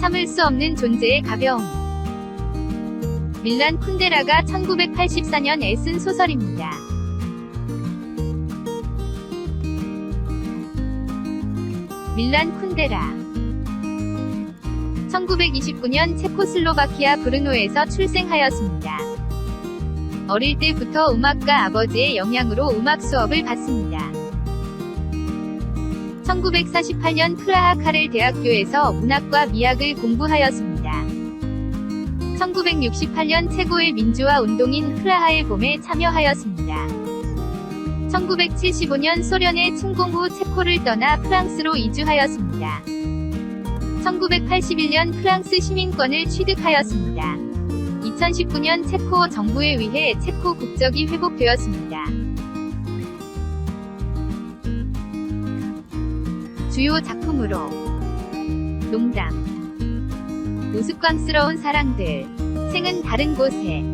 참을 수 없는 존재의 가벼움. 밀란 쿤데라가 1984년에 쓴 소설입니다. 밀란 쿤데라 1929년 체코슬로바키아 브르노에서 출생하였습니다. 어릴 때부터 음악가 아버지의 영향으로 음악 수업을 받습니다. 1948년 프라하 카렐 대학교에서 문학과 미학을 공부하였습니다. 1968년 최고의 민주화 운동인 프라하의 봄에 참여하였습니다. 1975년 소련의 침공 후 체코를 떠나 프랑스로 이주하였습니다. 1981년 프랑스 시민권을 취득하였습니다. 2019년 체코 정부에 의해 체코 국적이 회복되었습니다. 주요 작품으로 농담 우스꽝스러운 사랑들 생은 다른 곳에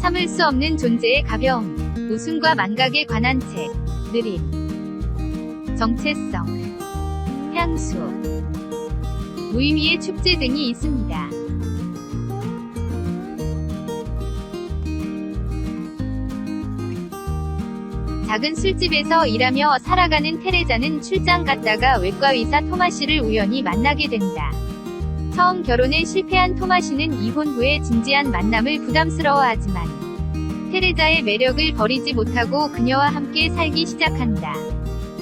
참을 수 없는 존재의 가벼움 웃음과 망각에 관한 책 느림 정체성 향수 무의미의 축제 등이 있습니다. 작은 술집에서 일하며 살아가는 테레자는 출장 갔다가 외과의사 토마시를 우연히 만나게 된다. 처음 결혼에 실패한 토마시는 이혼 후에 진지한 만남을 부담스러워하지만 테레자의 매력을 버리지 못하고 그녀와 함께 살기 시작한다.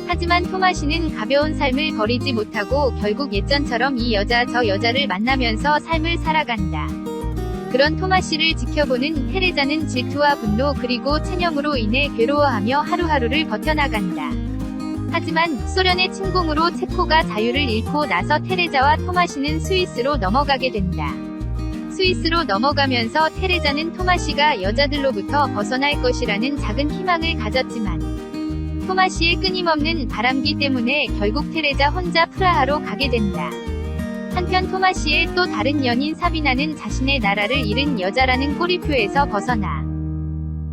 하지만 토마시는 가벼운 삶을 버리지 못하고 결국 예전처럼 이 여자 저 여자를 만나면서 삶을 살아간다. 그런 토마시를 지켜보는 테레자는 질투와 분노 그리고 체념으로 인해 괴로워하며 하루하루를 버텨나간다. 하지만 소련의 침공으로 체코가 자유를 잃고 나서 테레자와 토마시는 스위스로 넘어가게 된다. 스위스로 넘어가면서 테레자는 토마시가 여자들로부터 벗어날 것이라는 작은 희망을 가졌지만 토마시의 끊임없는 바람기 때문에 결국 테레자 혼자 프라하로 가게 된다. 한편 토마시의 또 다른 연인 사비나는 자신의 나라를 잃은 여자라는 꼬리표에서 벗어나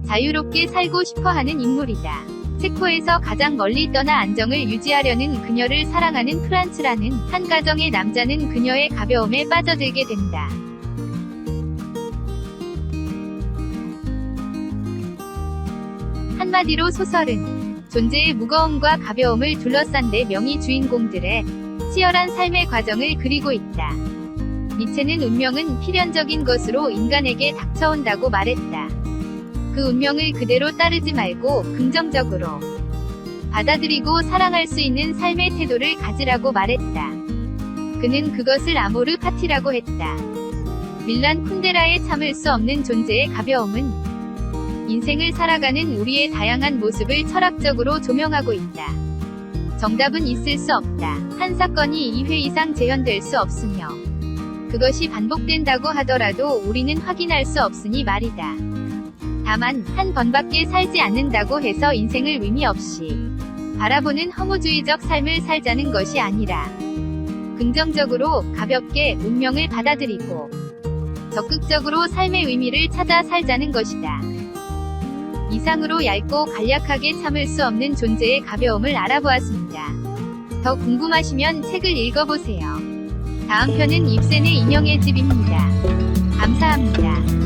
자유롭게 살고 싶어하는 인물이다. 체코에서 가장 멀리 떠나 안정을 유지하려는 그녀를 사랑하는 프란츠라는 한 가정의 남자는 그녀의 가벼움에 빠져들게 된다. 한마디로 소설은 존재의 무거움과 가벼움을 둘러싼 네 명의 주인공들의 치열한 삶의 과정을 그리고 있다. 니체는 운명은 필연적인 것으로 인간에게 닥쳐온다고 말했다. 그 운명을 그대로 따르지 말고 긍정적으로 받아들이고 사랑할 수 있는 삶의 태도를 가지라고 말했다. 그는 그것을 아모르 파티라고 했다. 밀란 쿤데라의 참을 수 없는 존재의 가벼움은 인생을 살아가는 우리의 다양한 모습을 철학적으로 조명하고 있다. 정답은 있을 수 없다. 한 사건이 2회 이상 재현될 수 없으며 그것이 반복된다고 하더라도 우리는 확인할 수 없으니 말이다. 다만 한 번밖에 살지 않는다고 해서 인생을 의미 없이 바라보는 허무주의적 삶을 살자는 것이 아니라 긍정적으로 가볍게 운명을 받아들이고 적극적으로 삶의 의미를 찾아 살자는 것이다. 이상으로 얇고 간략하게 참을 수 없는 존재의 가벼움을 알아보았습니다. 더 궁금하시면 책을 읽어보세요. 다음 편은 입센의 인형의 집입니다. 감사합니다.